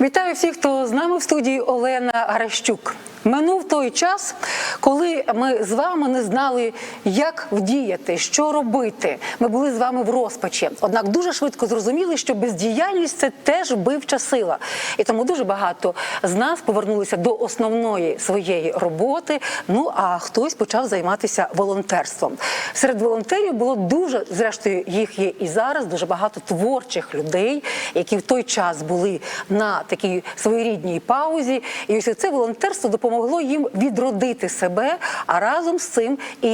Вітаю всіх, хто з нами в студії Олена Гращук. Минув той час, коли ми з вами не знали, як вдіяти, що робити. Ми були з вами в розпачі. Однак дуже швидко зрозуміли, що бездіяльність це теж бивча сила. І тому дуже багато з нас повернулися до основної своєї роботи. Ну а хтось почав займатися волонтерством. Серед волонтерів було дуже, зрештою, їх є і зараз дуже багато творчих людей, які в той час були на такій своєрідній паузі. І ось це волонтерство допомогло їм відродити себе, а разом з цим і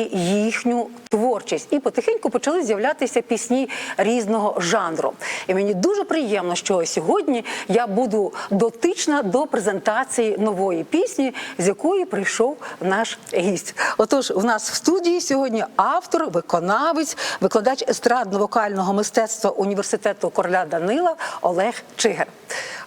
їхню творчість. І потихеньку почали з'являтися пісні різного жанру. І мені дуже приємно, що сьогодні я буду дотична до презентації нової пісні, з якої прийшов наш гість. Отож, у нас в студії сьогодні автор, виконавець, викладач естрадно-вокального мистецтва університету короля Данила Олег Чигер.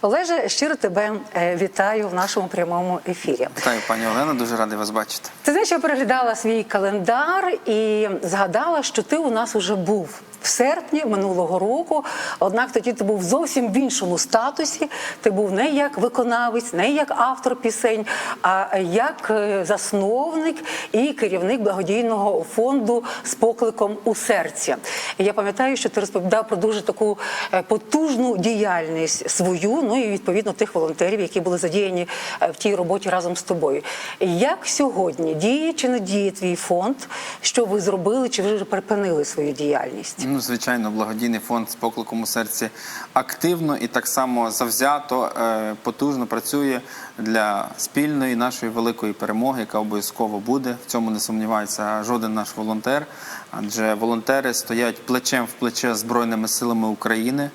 Олеже, щиро тебе е, вітаю в нашому прямому ефірі. Вітаю, пані Олена, дуже радий вас бачити. Ти знаєш, я переглядала свій календар і згадала, що ти у нас уже був. В серпні минулого року, однак тоді ти був зовсім в іншому статусі. Ти був не як виконавець, не як автор пісень, а як е, засновник і керівник благодійного фонду з покликом у серці. Я пам'ятаю, що ти розповідав про дуже таку е, потужну діяльність свою, ну і відповідно тих волонтерів, які були задіяні е, в тій роботі разом з тобою. Як сьогодні діє чи не діє твій фонд? Що ви зробили, чи ви вже припинили свою діяльність? Ну, звичайно, благодійний фонд з покликом у серці активно і так само завзято, е, потужно працює для спільної нашої великої перемоги, яка обов'язково буде. В цьому не сумнівається жоден наш волонтер, адже волонтери стоять плечем в плече Збройними силами України.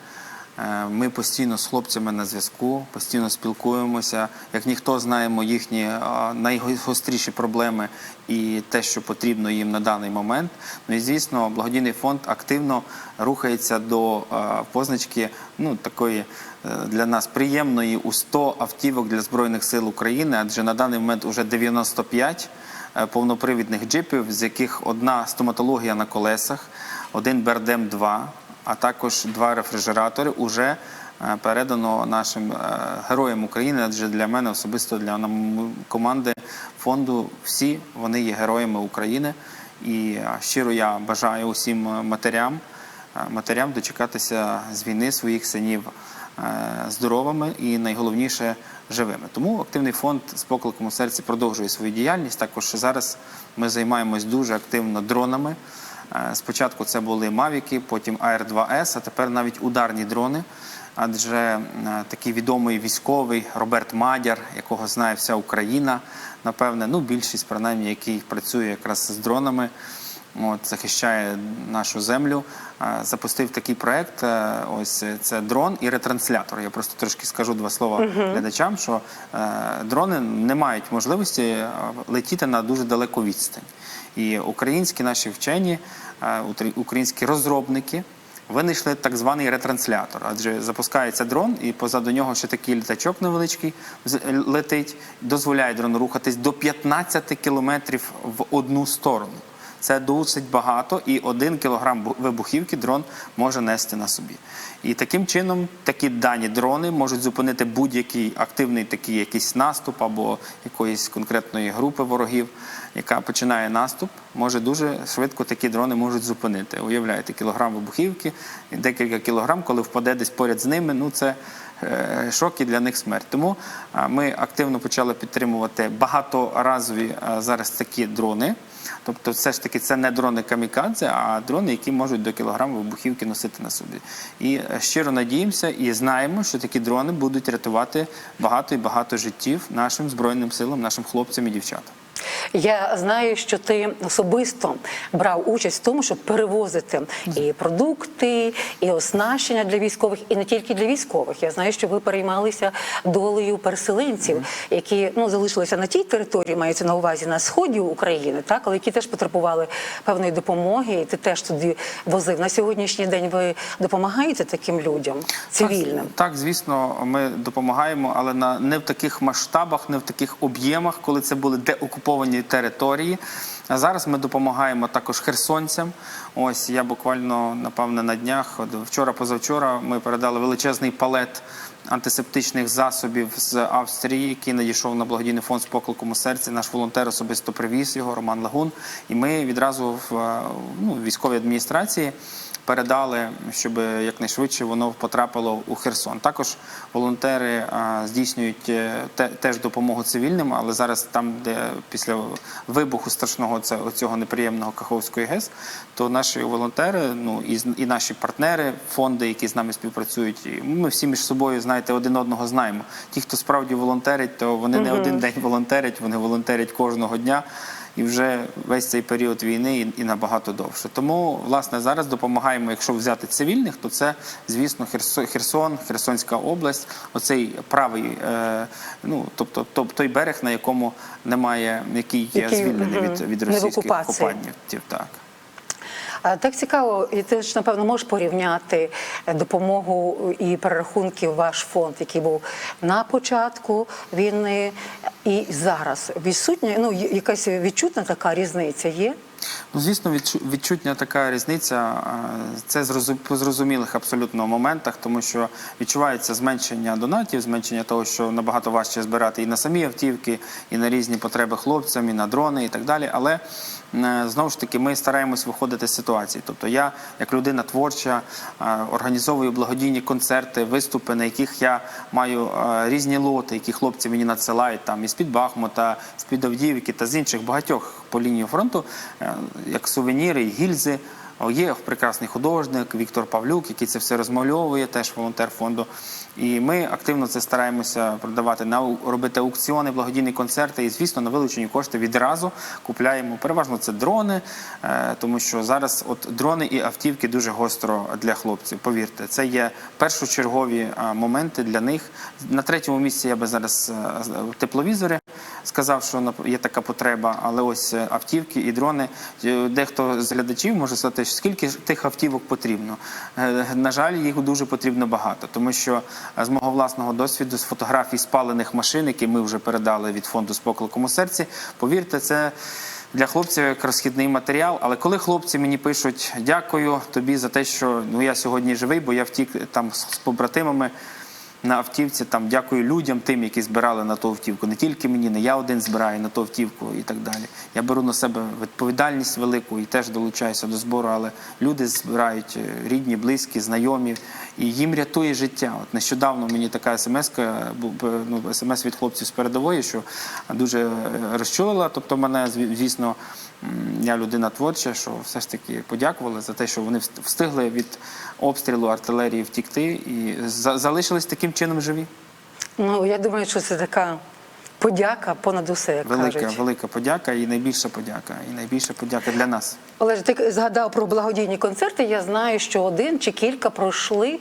Е, Ми постійно з хлопцями на зв'язку, постійно спілкуємося. Як ніхто знаємо їхні е, найгостріші проблеми і те, що потрібно їм на даний момент. Ну і звісно, благодійний фонд активно рухається до е, позначки ну такої для нас приємної у 100 автівок для збройних сил України, адже на даний момент уже 95 е, повнопривідних джипів, з яких одна стоматологія на колесах, один Бердем 2 а також два рефрижератори уже е, передано нашим е, героям України. Адже для мене особисто для команди фонду всі вони є героями України. І е, щиро я бажаю усім матерям, матерям дочекатися з війни своїх синів здоровими і найголовніше живими. Тому активний фонд з покликом у серці продовжує свою діяльність. Також зараз ми займаємось дуже активно дронами. Е, Спочатку це були Мавіки, потім АР-2С, а тепер навіть ударні дрони. Адже е, такий відомий військовий Роберт Мадяр, якого знає вся Україна, напевне, ну більшість, принаймні, який працює якраз з дронами, от, захищає нашу землю. е, Запустив такий проект. е, Ось це дрон і ретранслятор. Я просто трошки скажу два слова глядачам, що е, дрони не мають можливості е, летіти на дуже далеку відстань. І українські наші вчені, е, українські розробники винайшли так званий ретранслятор. Адже запускається дрон, і позаду нього ще такий літачок невеличкий летить, дозволяє дрону рухатись до 15 кілометрів в одну сторону. Це досить багато, і один кілограм вибухівки дрон може нести на собі. І таким чином такі дані дрони можуть зупинити будь-який активний такий якийсь наступ або якоїсь конкретної групи ворогів, яка починає наступ. Може дуже швидко такі дрони можуть зупинити. Уявляєте, кілограм вибухівки, декілька кілограм, коли впаде десь поряд з ними. Ну це е, шок і для них смерть. Тому ми активно почали підтримувати багаторазові зараз такі дрони. Тобто, все ж таки, це не дрони камікадзе, а дрони, які можуть до кілограму вибухівки носити на собі. І е, щиро надіємося і знаємо, що такі дрони будуть рятувати багато і багато життів нашим збройним силам, нашим хлопцям і дівчатам. Я знаю, що ти особисто брав участь в тому, щоб перевозити і продукти, і оснащення для військових, і не тільки для військових. Я знаю, що ви переймалися долею переселенців, які ну залишилися на тій території, мається на увазі на сході України, так але які теж потребували певної допомоги. І ти теж туди возив. На сьогоднішній день ви допомагаєте таким людям цивільним. Так, так, звісно, ми допомагаємо, але на не в таких масштабах, не в таких об'ємах, коли це були деокуповані окуповані території. А зараз ми допомагаємо також херсонцям. Ось я буквально напевне на днях, вчора, позавчора, ми передали величезний палет антисептичних засобів з Австрії, який надійшов на благодійний фонд з покликом серці. Наш волонтер особисто привіз його, Роман Лагун. І ми відразу в ну, військовій адміністрації передали, щоб якнайшвидше воно потрапило у Херсон. Також волонтери здійснюють е, теж допомогу цивільним, але зараз там, де після вибуху страшного цього неприємного Каховської ГЕС, то наші волонтери, ну і, і наші партнери, фонди, які з нами співпрацюють, ми всі між собою, знаєте, один одного знаємо. Ті, хто справді волонтерить, то вони не один день волонтерять, вони волонтерять кожного дня і вже весь цей період війни і, і набагато довше. Тому, власне, зараз допомагаємо, якщо взяти цивільних, то це, звісно, Херсон, Херсон Херсонська область, оцей правий, е, ну тобто тобто той берег, на якому немає, який є звільнений від, від російських окупації. окупантів. Так. Так цікаво, і ти ж напевно можеш порівняти е, допомогу і перерахунки в ваш фонд, який був на початку війни і зараз. Відсутня, ну якась відчутна така різниця є. Ну, звісно, відчу- відчутня така різниця. е, Це по зрозумілих абсолютно моментах, тому що відчувається зменшення донатів, зменшення того, що набагато важче збирати і на самі автівки, і на різні потреби хлопцям, і на дрони, і так далі. Але е, знову ж таки ми стараємось виходити з ситуації. Тобто, я, як людина творча, е, організовую благодійні концерти, виступи, на яких я маю різні лоти, які хлопці мені надсилають там із під Бахмута, з під Авдіївки та з інших багатьох по лінії фронту, е, як сувеніри і гільзи. Є прекрасний художник Віктор Павлюк, який це все розмальовує, теж волонтер фонду. І ми активно це стараємося продавати на робити аукціони, благодійні концерти. І звісно, на вилучені кошти відразу купляємо. Переважно це дрони, е, тому що зараз от дрони і автівки дуже гостро для хлопців. Повірте, це є першочергові моменти для них. На третьому місці я би зараз е, тепловізори сказав, що є така потреба, але ось е, автівки і дрони. Е, Дехто з глядачів може сказати, скільки тих автівок потрібно. Е, На жаль, їх дуже потрібно багато, тому що з мого власного досвіду, з фотографій спалених машин, які ми вже передали від фонду з покликом у серці, повірте, це. Для хлопців як розхідний матеріал, але коли хлопці мені пишуть дякую тобі за те, що ну я сьогодні живий, бо я втік там з побратимами на автівці. Там дякую людям, тим, які збирали на ту автівку. Не тільки мені, не я один збираю на ту автівку і так далі. Я беру на себе відповідальність велику і теж долучаюся до збору, але люди збирають е, рідні, близькі, знайомі, і їм рятує життя. От нещодавно мені така смс ну, смс від хлопців з передової, що дуже е, розчулила. Тобто мене звісно. Я людина творча, що все ж таки подякували за те, що вони встигли від обстрілу артилерії втікти і за- залишились таким чином живі. Ну я думаю, що це така подяка понад усе, як Велика, кажуть. велика подяка і найбільша подяка. І найбільша подяка для нас. Олеже, ти згадав про благодійні концерти. Я знаю, що один чи кілька пройшли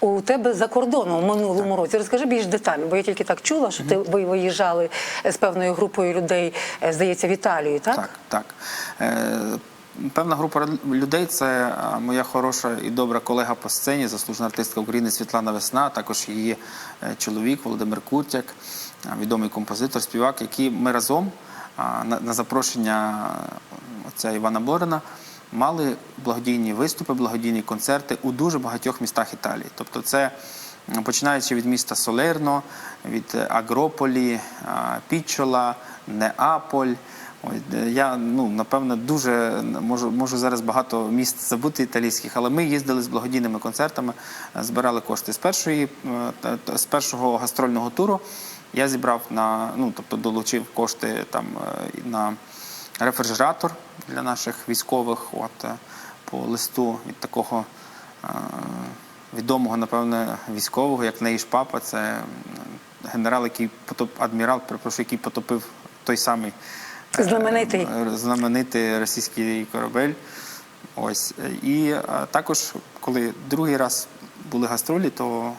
у тебе за кордоном в минулому році. Розкажи більш детально, бо я тільки так чула, що ти ви виїжджали з певною групою людей, е, здається, в Італію, так? Так, так. Е, Певна група людей це моя хороша і добра колега по сцені, заслужена артистка України Світлана Весна, також її е, чоловік Володимир Куртяк, відомий композитор, співак, які ми разом на, на запрошення отця Івана Борина мали благодійні виступи, благодійні концерти у дуже багатьох містах Італії. Тобто, це починаючи від міста Солерно, від е, Агрополі, Пічола, Неаполь. Я ну напевно дуже можу можу зараз багато міст забути італійських, але ми їздили з благодійними концертами, е, збирали кошти з першої е, з першого гастрольного туру. Я зібрав на ну тобто долучив кошти там е, на рефрижератор для наших військових. От е, по листу від такого е, відомого, напевне, військового, як Неїш Папа, це генерал, який потоп адмірал, перепрошую, який потопив той самий Знаменитий. знаменитий російський корабель. Ось і також, коли другий раз були гастролі, то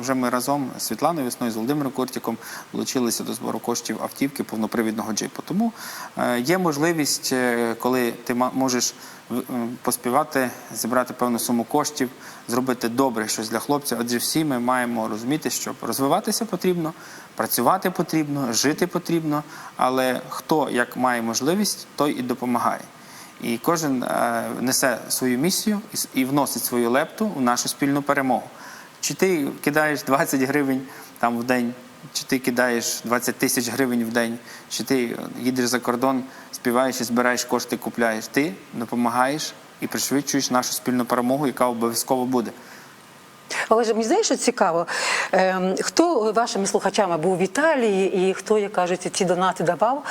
вже ми разом з Світланою Весною, з Володимиром Кортіком долучилися до збору коштів автівки повнопривідного джипу. Тому е, є можливість, е, коли ти можеш е, поспівати, зібрати певну суму коштів, зробити добре щось для хлопців. Адже всі ми маємо розуміти, що розвиватися потрібно, працювати потрібно, жити потрібно. Але хто як має можливість, той і допомагає. І кожен несе свою місію і вносить свою лепту в нашу спільну перемогу. Чи ти кидаєш 20 гривень там в день, чи ти кидаєш 20 тисяч гривень в день, чи ти е, їдеш за кордон, співаєш і збираєш кошти, купляєш. Ти допомагаєш і пришвидшуєш нашу спільну перемогу, яка обов'язково буде. Олеже, мені здається, що цікаво, ем, хто вашими слухачами був в Італії і хто, як кажуть, ці донати давав,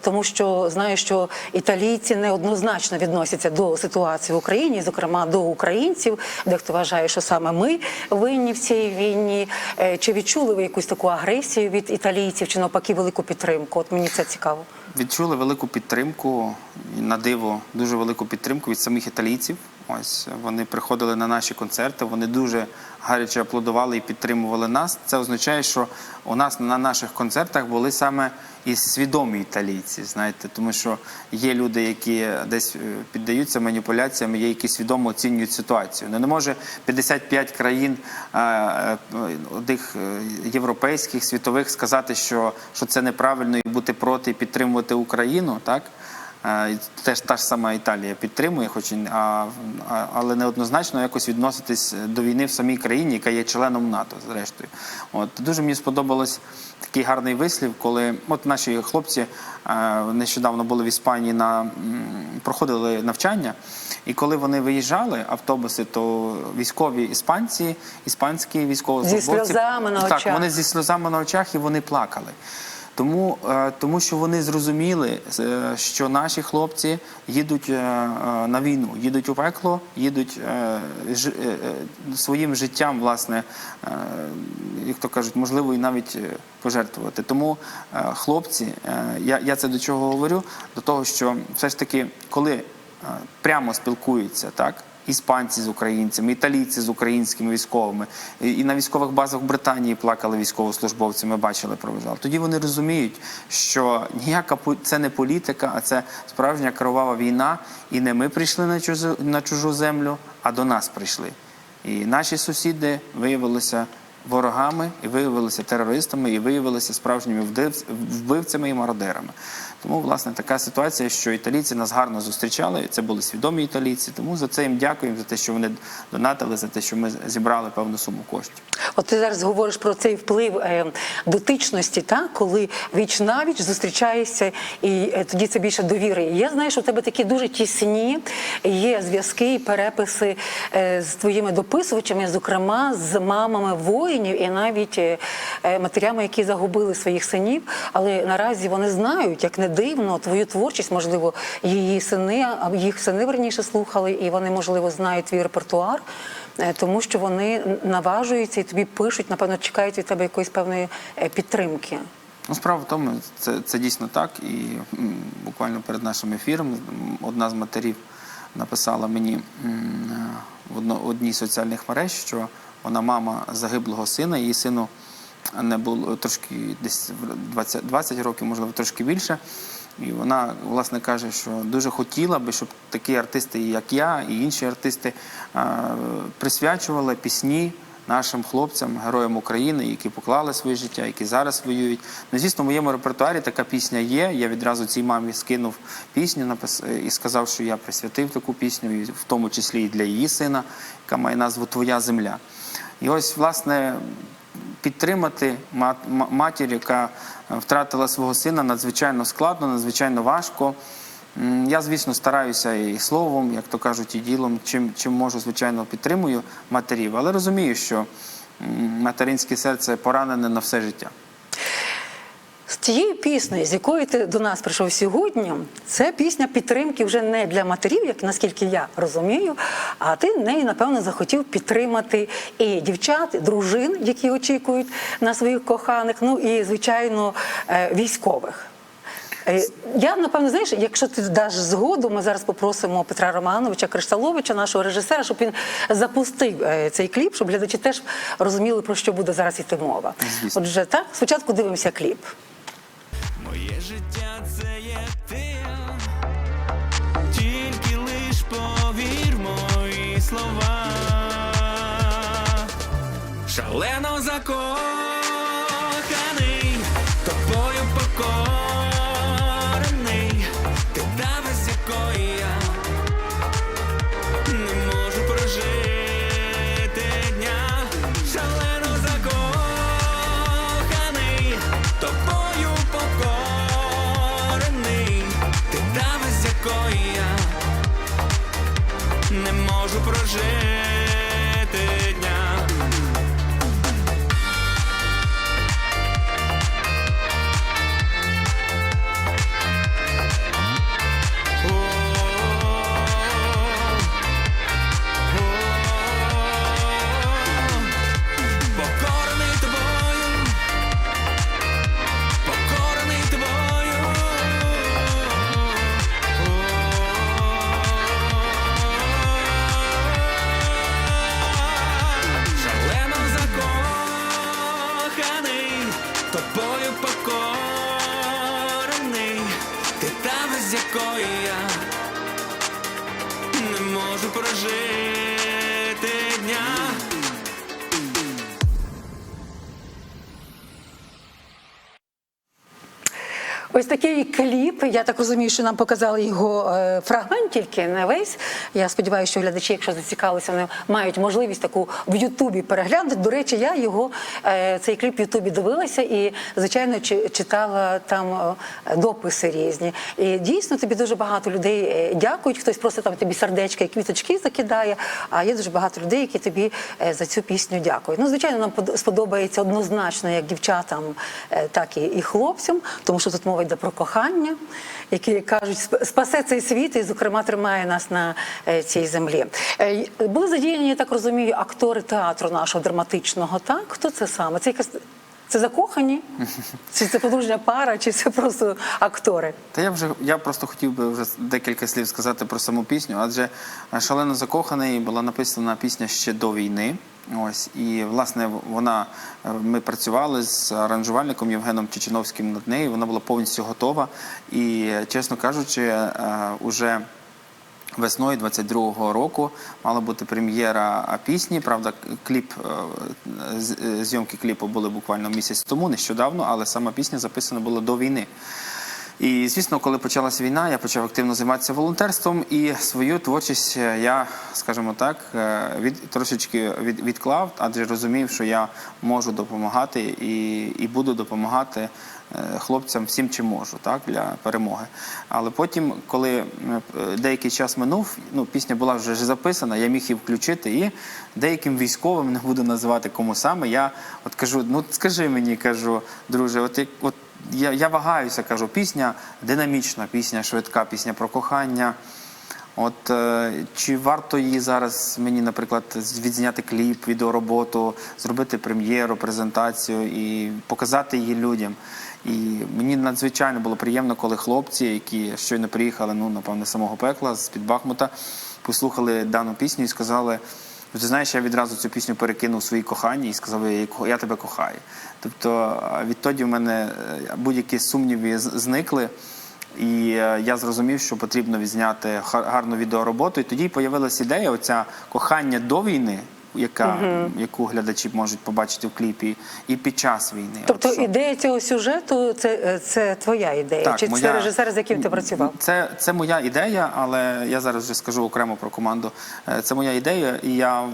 тому що знаю, що італійці неоднозначно відносяться до ситуації в Україні, зокрема до українців. Дехто вважає, що саме ми винні в цій війні. Е, Чи відчули ви якусь таку агресію від італійців, чи навпаки велику підтримку? От мені це цікаво. Відчули велику підтримку і на диво дуже велику підтримку від самих італійців. Ось вони приходили на наші концерти. Вони дуже гаряче аплодували і підтримували нас. Це означає, що у нас на наших концертах були саме і свідомі італійці. Знаєте, тому що є люди, які десь е, піддаються маніпуляціям, є які свідомо оцінюють ситуацію. Не може 55 країн е, е, одних європейських, світових сказати, що, що це неправильно і бути проти і підтримувати Україну, так? Теж та ж сама Італія підтримує, хоч а, але неоднозначно якось відноситись до війни в самій країні, яка є членом НАТО, зрештою. От дуже мені сподобалось такий гарний вислів, коли от наші хлопці нещодавно були в Іспанії на проходили навчання, і коли вони виїжджали автобуси, то військові іспанці, іспанські військовослужбовці сльозами на так, вони зі сльозами на очах і вони плакали. Тому, е, тому що вони зрозуміли, е, що наші хлопці їдуть е, на війну, їдуть у пекло, їдуть своїм життям, власне, як то кажуть, можливо, і навіть пожертвувати. Тому хлопці, я, я це до чого говорю? До того, що все ж таки, коли прямо спілкуються, так? Іспанці з українцями, італійці з українськими військовими, і на військових базах Британії плакали військовослужбовці. Ми бачили, проважали. Тоді вони розуміють, що ніяка це не політика, а це справжня кровава війна. І не ми прийшли на чужу на чужу землю, а до нас прийшли. І наші сусіди виявилися ворогами, і виявилися терористами, і виявилися справжніми вбивцями і мародерами. Тому, власне, така ситуація, що італійці нас гарно зустрічали. Це були свідомі італійці. Тому за це їм дякуємо за те, що вони донатили, за те, що ми зібрали певну суму коштів. От ти зараз говориш про цей вплив е, дотичності, та коли віч навіч зустрічаєшся, і е, тоді це більше довіри. Я знаю, що в тебе такі дуже тісні є зв'язки і переписи е, з твоїми дописувачами, зокрема з мамами воїнів і навіть е, е, матерями, які загубили своїх синів. Але наразі вони знають, як не дивно, твою творчість, можливо, її сини, їх сини верніше слухали, і вони, можливо, знають твій репертуар. Е, тому що вони наважуються і тобі пишуть, напевно, чекають від тебе якоїсь певної підтримки. Ну, справа в тому, це, це дійсно так. І буквально перед нашим ефіром одна з матерів написала мені в одній з соціальних мереж, що вона мама загиблого сина, її сину не було трошки десь в 20, 20 років, можливо, трошки більше. І вона, власне, каже, що дуже хотіла би, щоб такі артисти, як я, і інші артисти е, присвячували пісні нашим хлопцям, героям України, які поклали своє життя, які зараз воюють. Ну, звісно, в моєму репертуарі така пісня є. Я відразу цій мамі скинув пісню і сказав, що я присвятив таку пісню, і в тому числі і для її сина, яка має назву Твоя земля. І ось, власне, підтримати мат- матір, яка е, втратила свого сина, надзвичайно складно, надзвичайно важко. Я, звісно, стараюся і словом, як то кажуть, і ділом, чим, чим можу, звичайно, підтримую матерів, але розумію, що материнське серце поранене на все життя. З тією піснею, з якою ти до нас прийшов сьогодні, це пісня підтримки вже не для матерів, як наскільки я розумію, а ти нею, напевно, захотів підтримати і дівчат, і дружин, які очікують на своїх коханих, ну і, звичайно, е, військових. Е, Я напевно знаєш, якщо ти даш згоду, ми зараз попросимо Петра Романовича Кришталовича, нашого режисера, щоб він запустив е, цей кліп, щоб глядачі теж розуміли про що буде зараз іти мова. Отже, так спочатку дивимося кліп. Моє життя це є ти, тільки лиш повір мої слова. Шалено закоханий, тобою покорений, ти та без якої я не можу прожити Ось такий кліп. Я так розумію, що нам показали його е, фрагмент, тільки не весь. Я сподіваюся, що глядачі, якщо зацікавилися, вони мають можливість таку в Ютубі переглянути. До речі, я його е, цей кліп в Ютубі дивилася і, звичайно, чи- читала там е, дописи різні. І дійсно тобі дуже багато людей дякують. Хтось просто там тобі сердечка і квіточки закидає. А є дуже багато людей, які тобі за цю пісню дякують. Ну, звичайно, нам сподобається однозначно як дівчатам, так і хлопцям, тому що тут мова йде про кохання, які кажуть, «Сп- спасе цей світ і, зокрема, тримає нас на е, цій землі. Е, Були задіяні, я так розумію, актори театру нашого драматичного. Так, хто це саме? Це якась це закохані? Чи це подружня пара, чи це просто актори? Та я вже я просто хотів би вже декілька слів сказати про саму пісню, адже шалено закоханий була написана пісня ще до війни. Ось і власне вона е, ми працювали з аранжувальником Євгеном Чеченовським над нею. Вона була повністю готова. І чесно кажучи, е, уже Весною 22-го року мала бути прем'єра пісні. Правда, кліп е, зйомки кліпу були буквально місяць тому, нещодавно, але сама пісня записана була до війни. І звісно, коли почалася війна, я почав активно займатися волонтерством, і свою творчість е, я, скажімо так, е, від трошечки від, відклав, адже розумів, що я можу допомагати і, і буду допомагати хлопцям всім, чим можу, так для перемоги. Але потім, коли е, деякий час минув, ну пісня була вже записана, я міг її включити, і деяким військовим не буду називати кому саме. Я от кажу: ну скажи мені, кажу, друже, от от я, я вагаюся, кажу, пісня динамічна, пісня швидка, пісня про кохання. От е, чи варто її зараз мені, наприклад, відзняти кліп, відеороботу, зробити прем'єру, презентацію і показати її людям. І мені надзвичайно було приємно, коли хлопці, які щойно приїхали, ну напевне, самого пекла, з під Бахмута, послухали дану пісню і сказали. Ти знаєш, я відразу цю пісню перекинув своїй коханій і сказав, я, тебе кохаю. Тобто відтоді в мене е, будь-які сумніви зникли. І е, я зрозумів, що потрібно відзняти гарну відеороботу. І тоді з'явилася ідея оця кохання до війни, яка, яку глядачі можуть побачити в кліпі, і під час війни. Тобто От що- ідея цього сюжету це, е, це твоя ідея? Чи це режисер, з яким ти працював? Це, це моя ідея, але я зараз вже скажу окремо про команду. Е, Це моя ідея, і я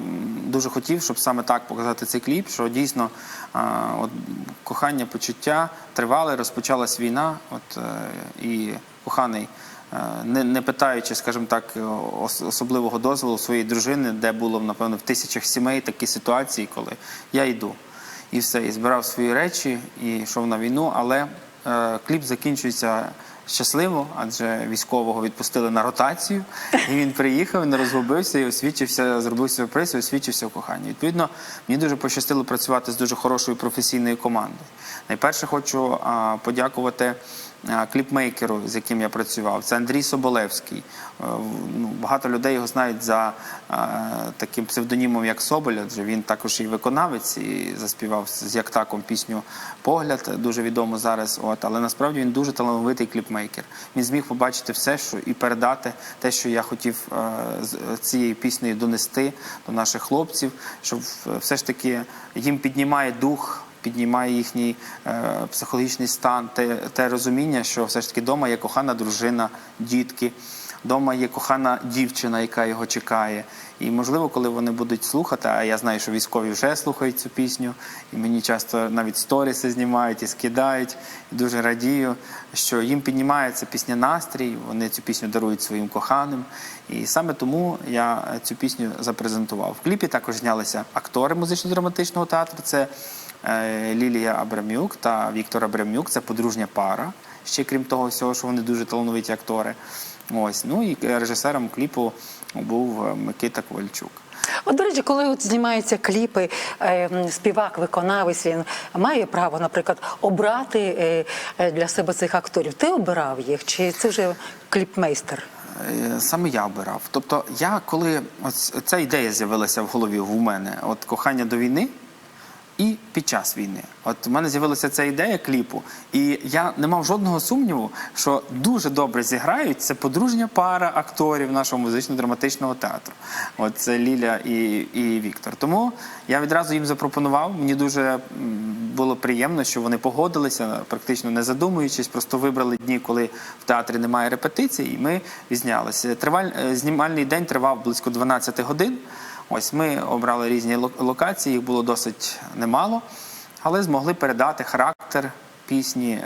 дуже хотів, щоб саме так показати цей кліп, що дійсно от, кохання, почуття тривали, розпочалась війна. От, е, і коханий. Е, Не, не питаючи, скажімо так, особливого дозволу своєї дружини, де було напевно в тисячах сімей такі ситуації, коли я йду і все, і збирав свої речі, і йшов на війну. Але е, кліп закінчується щасливо, адже військового відпустили на ротацію, і він приїхав, не розгубився і освічився, зробив сюрприз і освічився в коханні. Відповідно, мені дуже пощастило працювати з дуже хорошою професійною командою. Найперше хочу подякувати кліпмейкеру, з яким я працював. Це Андрій Соболевський. Е, Ну, багато людей його знають за таким псевдонімом, як Соболь, адже він також і виконавець, і заспівав з Яктаком пісню Погляд, дуже відомо зараз. От, але насправді він дуже талановитий кліпмейкер. Він зміг побачити все, що і передати те, що я хотів е, з цією піснею донести до наших хлопців, щоб е, все ж таки їм піднімає дух піднімає їхній е, психологічний стан, те, те розуміння, що все ж таки вдома є кохана дружина, дітки, вдома є кохана дівчина, яка його чекає. І можливо, коли вони будуть слухати, а я знаю, що військові вже слухають цю пісню, і мені часто навіть сторіси знімають і скидають. І дуже радію, що їм піднімається пісня настрій, вони цю пісню дарують своїм коханим. І саме тому я цю пісню запрезентував. В кліпі також знялися актори музично-драматичного театру. Це Лілія Абрамюк та Віктор Абрамюк. Це подружня пара. Ще крім того всього, що вони дуже талановиті актори. Ось ну і режисером кліпу був е, Микита Ковальчук. От, до речі, коли от знімаються кліпи, е, співак, виконавець, він має право, наприклад, обрати е, е, для себе цих акторів. Ти обирав їх, чи це вже кліпмейстер? Е, Саме я обирав. Тобто, я коли ось ця ідея з'явилася в голові в мене, от кохання до війни і під час війни. От у мене з'явилася ця ідея кліпу, і я не мав жодного сумніву, що дуже добре зіграють це подружня пара акторів нашого музично-драматичного театру. От це Ліля і, і Віктор. Тому я відразу їм запропонував. Мені дуже було приємно, що вони погодилися, практично не задумуючись, просто вибрали дні, коли в театрі немає репетицій, і ми знялися. Триваль е, знімальний день тривав близько 12 годин. Ось ми обрали різні ло- локації, їх було досить немало, але змогли передати характер пісні,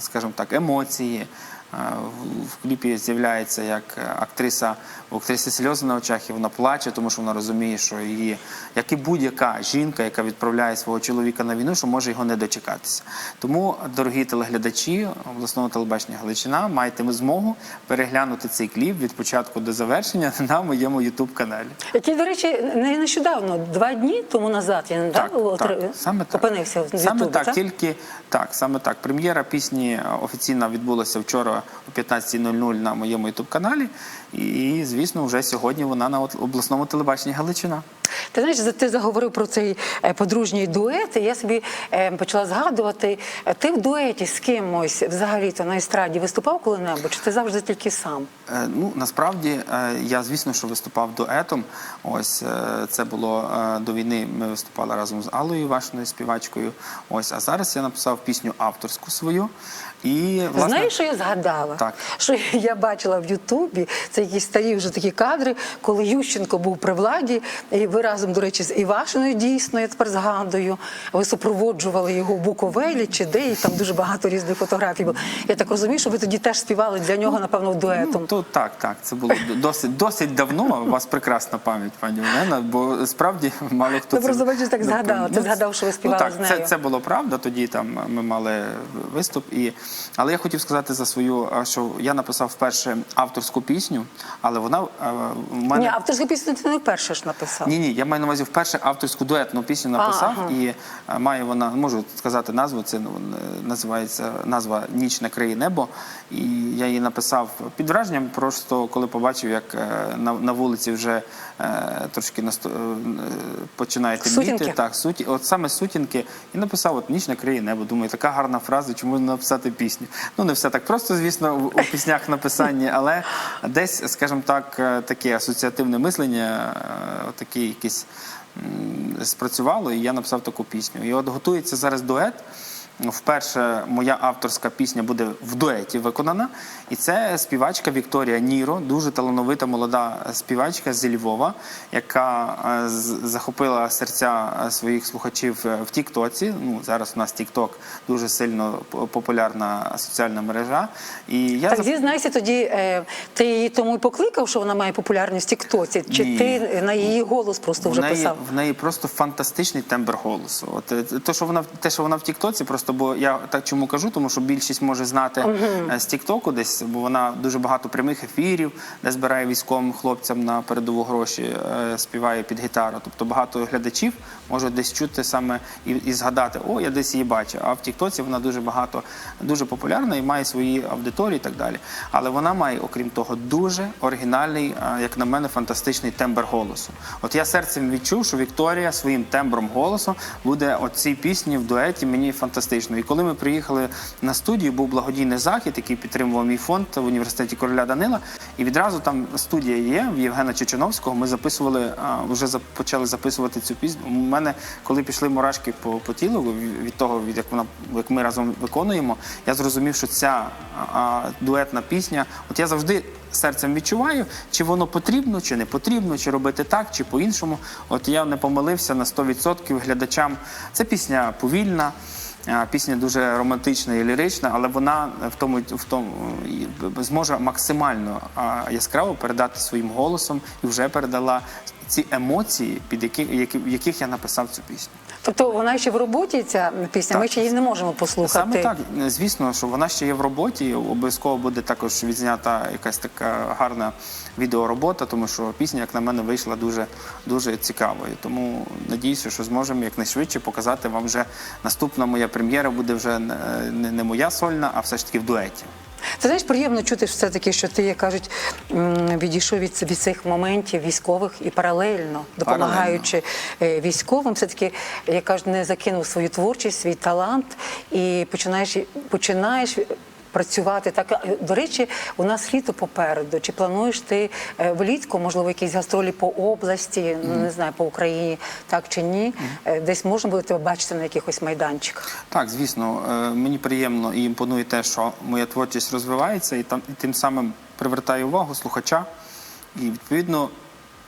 скажімо так, емоції. В- кліпі з'являється як актриса, у актриси сльози на очах, і вона плаче, тому що вона розуміє, що її, як і будь-яка жінка, яка відправляє свого чоловіка на війну, що може його не дочекатися. Тому, дорогі телеглядачі обласного телебачення Галичина, маєте змогу переглянути цей кліп від початку до завершення на моєму ютуб каналі. Який, до речі, не нещодавно, два дні тому назад він да, отри- саме так. опинився в Саме Ютубі, так, тільки так, саме так. Прем'єра пісні е, офіційно відбулася вчора о 15.00 на моєму ютуб каналі. І, звісно, вже сьогодні вона на обласному телебаченні Галичина. Ти знаєш, ти заговорив про цей е, подружній дует, і я собі е, почала згадувати, е, ти в дуеті з кимось взагалі-то на естраді виступав коли-небудь, чи ти завжди тільки сам? Ну насправді я звісно, що виступав дуетом. Ось це було до війни. Ми виступали разом з Аллою Вашною співачкою. Ось а зараз я написав пісню авторську свою. І власне Знаєш, що я згадала? Так. Що я бачила в Ютубі, це якісь старі вже такі кадри, коли Ющенко був при владі, і ви разом, до речі, з Івашиною дійсно, я тепер згадую, ви супроводжували його в Буковелі чи де, і там дуже багато різних фотографій було. Я так розумію, що ви тоді теж співали для нього, напевно, дуетом. Ну, то так, так. Це було досить досить давно. У вас прекрасна пам'ять, пані Олена, бо справді мало хто Ну, просто бачиш, так згадала. Ти Ну, згадав, що ви співали ну, так, з нею. Це, це було правда. Тоді там ми мали виступ. І... Але я хотів сказати за свою, що я написав вперше авторську пісню, але вона е, в мене. Ні, авторську пісню ти не вперше ж написав. Ні, ні, я маю на увазі вперше авторську дуетну пісню написав ага. і е, має вона, можу сказати назву, це ну, е, називається назва Ніч накриє небо. І я її написав під враженням, просто коли побачив, як на, на вулиці вже трошки насто, починає темніти. Сутінки. Так, суті, от саме сутінки, і написав от ніч накриє небо. Думаю, така гарна фраза, чому не написати пісню. Ну не все так просто, звісно, у піснях написанні, але десь, скажімо так, е, таке асоціативне мислення, е, такі якісь спрацювало, і я написав таку пісню. І от готується зараз дует. Вперше моя авторська пісня буде в дуеті виконана, і це співачка Вікторія Ніро, дуже талановита молода співачка зі Львова, яка е, захопила серця е, своїх слухачів е, в Тіктоці. Ну зараз у нас Тікток дуже сильно популярна соціальна мережа. І я Так зап- зізнайся тоді, ти її тому й покликав, що вона має популярність в Тіктоці, чи Ні. ти на її голос просто в вже неї, писав? в неї просто фантастичний тембр голосу. От те, що вона те, що вона в Тіктоці, просто Просто бо я так чому кажу, тому що більшість може знати е, з Тіктоку десь, бо вона дуже багато прямих ефірів, де збирає військовим хлопцям на передову гроші, е, співає під гітару. Тобто багато глядачів можуть десь чути саме і, і згадати, о, я десь її бачив. А в Тіктоці вона дуже багато, дуже популярна і має свої аудиторії і так далі. Але вона має, окрім того, дуже оригінальний, як на мене, фантастичний тембр голосу. От я серцем відчув, що Вікторія своїм тембром голосу буде от цій пісні в дуеті мені фантастично. І коли ми приїхали на студію, був благодійний захід, який підтримував мій фонд в університеті короля Данила. І відразу там студія є в Євгена Чеченовського. Ми записували, вже почали записувати цю пісню. У мене, коли пішли мурашки по, по тілу від того, від як вона як ми разом виконуємо, я зрозумів, що ця а, дуетна пісня, от я завжди серцем відчуваю, чи воно потрібно, чи не потрібно, чи робити так, чи по-іншому. От я не помилився на 100% глядачам. Це пісня повільна. Пісня дуже романтична і лірична, але вона в тому в тому зможе максимально яскраво передати своїм голосом і вже передала ці емоції, під які, які в яких я написав цю пісню. Тобто вона ще в роботі, ця пісня, ми ще її не можемо послухати. Саме так, звісно, що вона ще є в роботі. Обов'язково буде також відзнята якась така гарна відеоробота, тому що пісня, як на мене, вийшла дуже дуже цікавою. Тому надіюся, що зможемо якнайшвидше показати вам вже наступна моя прем'єра буде вже не моя сольна, а все ж таки в дуеті. Ти знаєш, приємно чути все таки, що ти, як кажуть, відійшов від, від цих моментів військових і паралельно, допомагаючи паралельно. військовим, все таки, як кажуть, не закинув свою творчість, свій талант і починаєш починаєш. Працювати так Е, до речі, у нас літо попереду. Чи плануєш ти е, влітку, можливо, якісь гастролі по області, ну не знаю, по Україні, так чи ні? Е, Десь можна буде тебе бачити на якихось майданчиках. Так, звісно, мені приємно і імпонує те, що моя творчість розвивається, і там і тим самим привертає увагу слухача. І відповідно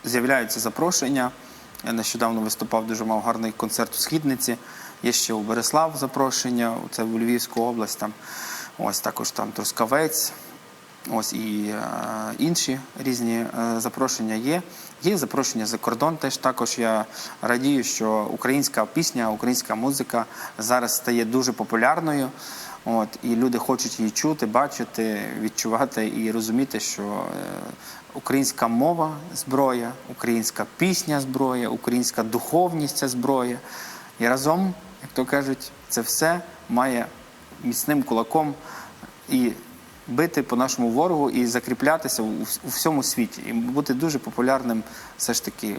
з'являються запрошення. Я нещодавно виступав, дуже мав гарний концерт у Східниці. Є ще у Береслав запрошення, це в Львівську область. Там ось також там Трускавець. Ось і е, інші різні е, запрошення є. Є запрошення за кордон. Теж також я радію, що українська пісня, українська музика зараз стає дуже популярною. От і люди хочуть її чути, бачити, відчувати і розуміти, що е, українська мова зброя, українська пісня зброя, українська духовність це зброя. І разом, як то кажуть, це все має міцним кулаком і бити по нашому ворогу і закріплятися у, у всьому світі, і бути дуже популярним, все ж таки,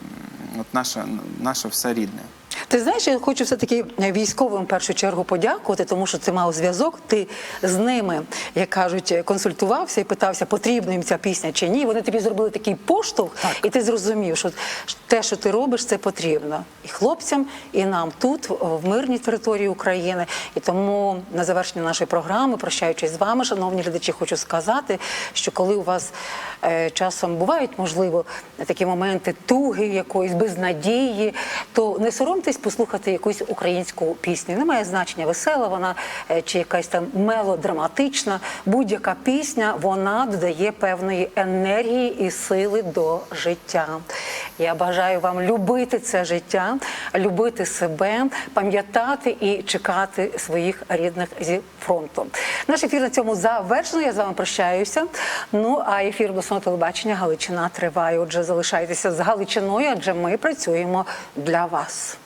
от наше, наше все рідне. Ти знаєш, я хочу все-таки військовим в першу чергу подякувати, тому що ти мав зв'язок. Ти з ними, як кажуть, консультувався і питався, потрібна їм ця пісня чи ні. Вони тобі зробили такий поштовх, і ти зрозумів, що те, що ти робиш, це потрібно і хлопцям, і нам тут, в мирній території України. І тому на завершення нашої програми, прощаючись з вами, шановні глядачі, хочу сказати, що коли у вас е, часом бувають, можливо, такі моменти туги якоїсь безнадії, то не соромтесь послухати якусь українську пісню. Немає значення, весела вона е, чи якась там мелодраматична. Будь-яка пісня вона додає певної енергії і сили до життя. Я бажаю вам любити це життя, любити себе, пам'ятати і чекати своїх рідних зі фронту. Наш ефір на цьому завершено. Я з вами прощаюся. Ну а ефір обласного телебачення Галичина триває. Отже, залишайтеся з Галичиною, адже ми працюємо для вас.